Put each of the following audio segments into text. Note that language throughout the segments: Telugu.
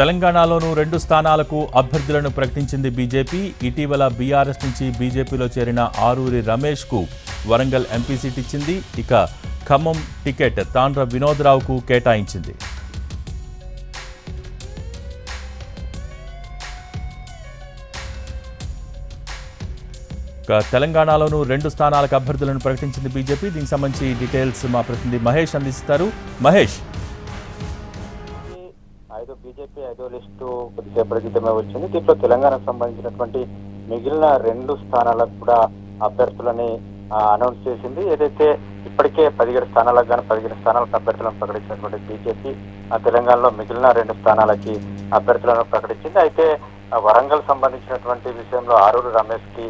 తెలంగాణలోనూ రెండు స్థానాలకు అభ్యర్థులను ప్రకటించింది బీజేపీ. ఇటీవల బీఆర్ఎస్ నుంచి బీజేపీలో చేరిన ఆరూరి రమేష్కు వరంగల్ ఎంపీ సీట్ ఇచ్చింది. ఇక ఖమ్మం టికెట్ తాండ్ర వినోద్రావుకు కేటాయించింది. తెలంగాణలోనూ రెండు స్థానాలకు అభ్యర్థులను ప్రకటించింది బీజేపీ. దీనికి సంబంధించి డీటెయిల్స్ మా ప్రతినిధి మహేష్ అందిస్తారు. మహేష్ బీజేపీ ఐదో లిస్టు కొద్దిసేపటి క్రితమే వచ్చింది. దీంట్లో తెలంగాణకు సంబంధించినటువంటి మిగిలిన రెండు స్థానాలకు కూడా అభ్యర్థులని అనౌన్స్ చేసింది. ఏదైతే ఇప్పటికే పదిహేడు స్థానాలకు కానీ పదిహేను స్థానాలకు అభ్యర్థులను ప్రకటించినటువంటి బీజేపీ ఆ తెలంగాణలో మిగిలిన రెండు స్థానాలకి అభ్యర్థులను ప్రకటించింది. అయితే వరంగల్ సంబంధించినటువంటి విషయంలో ఆరూరు రమేష్కి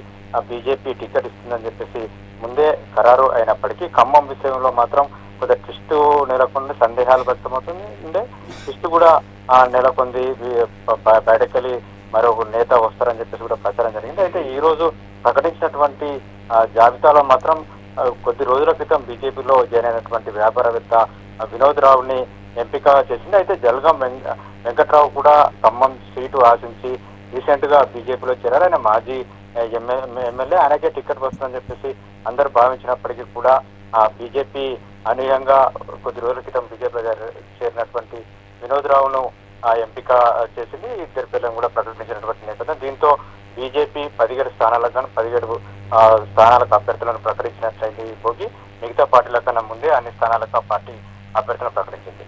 బీజేపీ టికెట్ ఇస్తుందని చెప్పేసి ముందే ఖరారు అయినప్పటికీ ఖమ్మం విషయంలో మాత్రం కొద్దిగా ట్విస్ట్ నెలకొంది సందేహాలు వ్యక్తమవుతుంది. అంటే ట్విస్ట్ కూడా ఆ, నెలకొంది బయటకెళ్ళి మరొక నేత వస్తారని చెప్పేసి కూడా ప్రచారం జరిగింది. అయితే ఈ రోజు ప్రకటించినటువంటి జాబితాలో మాత్రం కొద్ది రోజుల క్రితం బీజేపీలో జాయిన్ అయినటువంటి వ్యాపారవేత్త వినోద్ రావుని ఎంపిక చేసింది. అయితే జల్గాం వెంకట్రావు కూడా ఖమ్మం సీటు ఆశించి రీసెంట్గా బీజేపీలో చేరారు. ఆయన మాజీ ఎమ్మెల్యే. ఆయనకే టికెట్ వస్తుందని చెప్పేసి అందరు భావించినప్పటికీ కూడా ఆ బీజేపీ అనీయంగా కొద్ది రోజుల క్రితం బీజేపీలో చేరినటువంటి వినోద్ రావును ఆ ఎంపిక చేసింది. ఇద్దరు పేర్లను కూడా ప్రకటించినటువంటి నేపథ్యం. దీంతో బీజేపీ పదిహేడు స్థానాలకు కానీ పదిహేడు స్థానాలకు అభ్యర్థులను ప్రకటించినట్లయింది పోగి మిగతా పార్టీల కన్నా ముందే అన్ని స్థానాలకు ఆ పార్టీ అభ్యర్థులను ప్రకటించింది.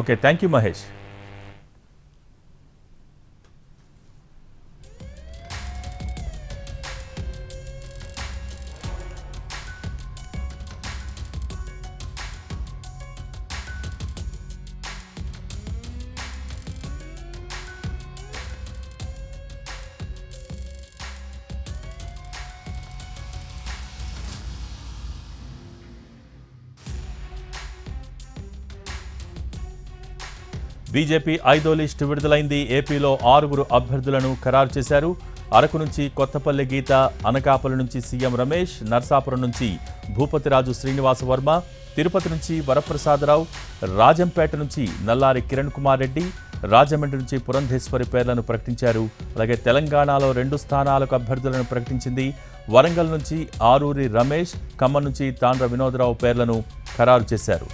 Okay thank you Mahesh. BJP ఐదో లిస్టు విడుదలైంది. ఏపీలో ఆరుగురు అభ్యర్థులను ఖరారు చేశారు. అరకు నుంచి కొత్తపల్లి గీత అనకాపల్లి నుంచి సీఎం రమేష్ నర్సాపురం నుంచి భూపతిరాజు శ్రీనివాస వర్మ తిరుపతి నుంచి వరప్రసాదరావు రాజంపేట నుంచి నల్లారి కిరణ్ కుమార్ రెడ్డి రాజమండ్రి నుంచి పురంధేశ్వరి పేర్లను ప్రకటించారు. అలాగే తెలంగాణలో రెండు స్థానాలకు అభ్యర్థులను ప్రకటించింది. వరంగల్ నుంచి ఆరూరి రమేష్ ఖమ్మం నుంచి తాండ్ర వినోదరావు పేర్లను ఖరారు చేశారు.